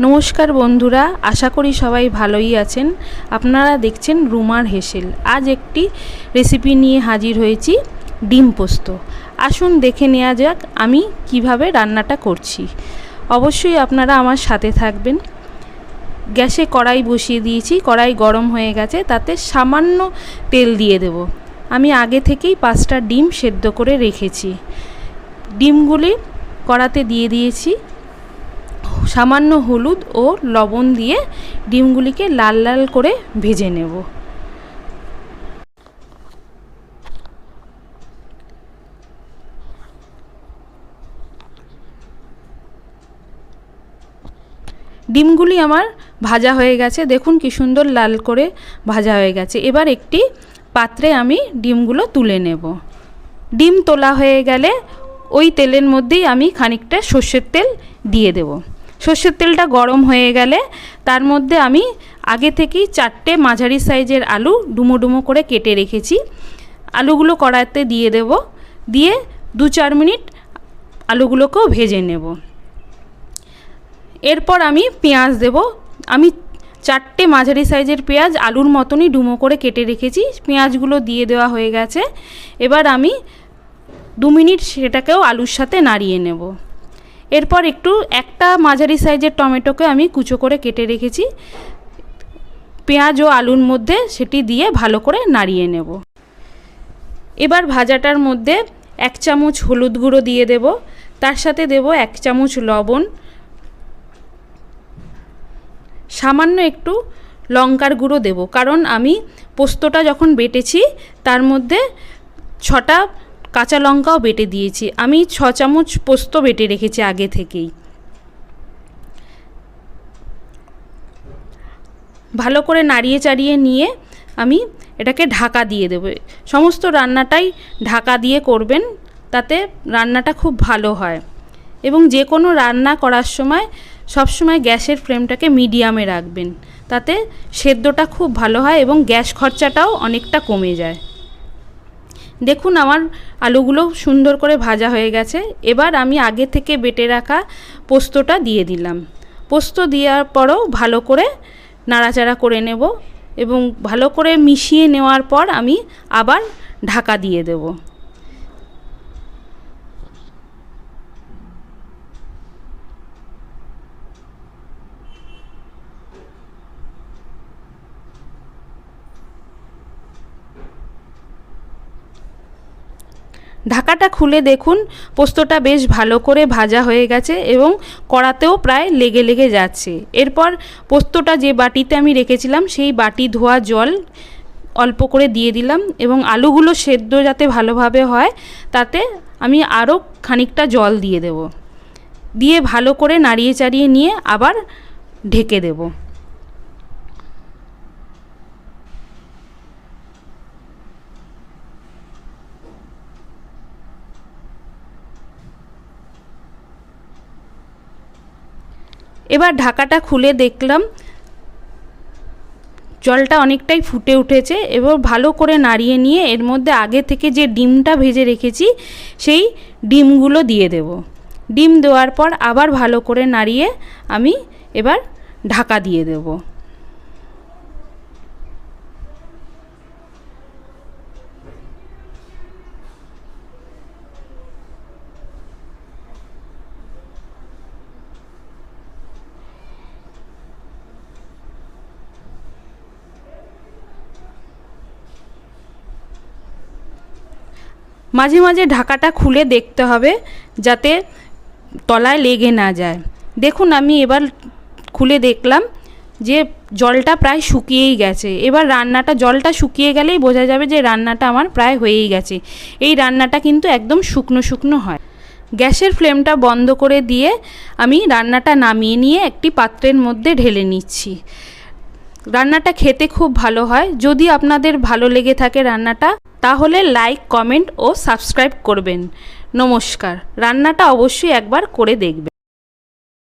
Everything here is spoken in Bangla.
নমস্কার বন্ধুরা, আশা করি সবাই ভালোই আছেন। আপনারা দেখছেন রুমার হেসেল। আজ একটি রেসিপি নিয়ে হাজির হয়েছি, ডিম পোস্ত। আসুন দেখে নেওয়া যাক আমি কীভাবে রান্নাটা করছি। অবশ্যই আপনারা আমার সাথে থাকবেন। গ্যাসে কড়াই বসিয়ে দিয়েছি, কড়াই গরম হয়ে গেছে, তাতে সামান্য তেল দিয়ে দেব। আমি আগে থেকেই পাঁচটা ডিম সেদ্ধ করে রেখেছি। ডিমগুলি কড়াতে দিয়ে দিয়েছি। সামান্য হলুদ ও লবণ দিয়ে ডিমগুলিকে লাল লাল করে ভেজে নেব। ডিমগুলি আমার ভাজা হয়ে গেছে। দেখুন কি সুন্দর লাল করে ভাজা হয়ে গেছে। এবার একটি পাত্রে আমি ডিমগুলো তুলে নেব। ডিম তোলা হয়ে গেলে ওই তেলের মধ্যেই আমি খানিকটা সর্ষের তেল দিয়ে দেব। সর্ষের তেলটা গরম হয়ে গেলে তার মধ্যে আমি আগে থেকেই চারটে মাঝারি সাইজের আলু ডুমো ডুমো করে কেটে রেখেছি। আলুগুলো কড়াইতে দিয়ে দেব। দিয়ে দু চার মিনিট আলুগুলোকেও ভেজে নেব। এরপর আমি পেঁয়াজ দেব। আমি চারটে মাঝারি সাইজের পেঁয়াজ আলুর মতনই ডুমো করে কেটে রেখেছি। পেঁয়াজগুলো দিয়ে দেওয়া হয়ে গেছে। এবার আমি দু মিনিট সেটাকেও আলুর সাথে নাড়িয়ে নেব। এরপর একটু একটা মাঝারি সাইজের টমেটোকে আমি কুচো করে কেটে রেখেছি। পেঁয়াজ ও আলুর মধ্যে সেটি দিয়ে ভালো করে নাড়িয়ে নেব। এবার ভাজাটার মধ্যে এক চামচ হলুদ গুঁড়ো দিয়ে দেব। তার সাথে দেব এক চামচ লবণ। সামান্য একটু লঙ্কার গুঁড়ো দেব। কারণ আমি পোস্তটা যখন বেটেছি, তার মধ্যে ছটা কাঁচা লঙ্কাও বেটে দিয়েছি। আমি ছ চামচ পোস্ত বেটে রেখেছি আগে থেকেই। ভালো করে নাড়িয়ে চাড়িয়ে নিয়ে আমি এটাকে ঢাকা দিয়ে দেবো। সমস্ত রান্নাটাই ঢাকা দিয়ে করবেন তাতে রান্নাটা খুব ভালো হয়। এবং যে কোনো রান্না করার সময় সবসময় গ্যাসের ফ্লেমটাকে মিডিয়ামে রাখবেন। তাতে সেদ্ধটা খুব ভালো হয় এবং গ্যাস খরচাটাও অনেকটা কমে যায়। দেখুন আমার আলুগুলো সুন্দর করে ভাজা হয়ে গেছে। এবার আমি আগে থেকে বেটে রাখা পোস্তটা দিয়ে দিলাম। পোস্ত দেওয়ার পরও ভালো করে নাড়াচাড়া করে নেব এবং ভালো করে মিশিয়ে নেওয়ার পর আমি আবার ঢাকা দিয়ে দেবো। ঢাকাটা খুলে দেখুন, পোস্তটা বেশ ভালো করে ভাজা হয়ে গেছে এবং কড়াতেও প্রায় লেগে লেগে যাচ্ছে। এরপর পোস্তটা যে বাটিতে আমি রেখেছিলাম, সেই বাটি ধোয়া জল অল্প করে দিয়ে দিলাম এবং আলুগুলো সেদ্ধ যাতে ভালোভাবে হয়, তাতে আমি আরও খানিকটা জল দিয়ে দেব। দিয়ে ভালো করে নাড়িয়ে চাড়িয়ে নিয়ে আবার ঢেকে দেবো। এবার ঢাকাটা খুলে দেখলাম। জলটা অনেকটাই ফুটে উঠেছে এবার ভালো করে নাড়িয়ে নিয়ে এর মধ্যে আগে থেকে যে ডিমটা ভেজে রেখেছি, সেই ডিমগুলো দিয়ে দেব। ডিম দেওয়ার পর আবার ভালো করে নাড়িয়ে আমি এবার ঢাকা দিয়ে দেবো। মাঝে মাঝে ঢাকাটা খুলে দেখতে হবে যাতে তলায় লেগে না যায়। দেখুন, আমি এবার খুলে দেখলাম যে জলটা প্রায় শুকিয়েই গেছে। এবার রান্নাটা, জলটা শুকিয়ে গেলেই বোঝা যাবে যে রান্নাটা আমার প্রায় হয়েই গেছে। এই রান্নাটা কিন্তু একদম শুকনো শুকনো হয়। গ্যাসের ফ্লেমটা বন্ধ করে দিয়ে আমি রান্নাটা নামিয়ে নিয়ে একটি পাত্রের মধ্যে ঢেলে নিচ্ছি। রান্নাটা খেতে খুব ভালো হয়। যদি আপনাদের ভালো লেগে থাকে রান্নাটা তাহলে লাইক কমেন্ট ও সাবস্ক্রাইব করবেন। নমস্কার। রান্নাটা অবশ্যই একবার করে দেখবেন।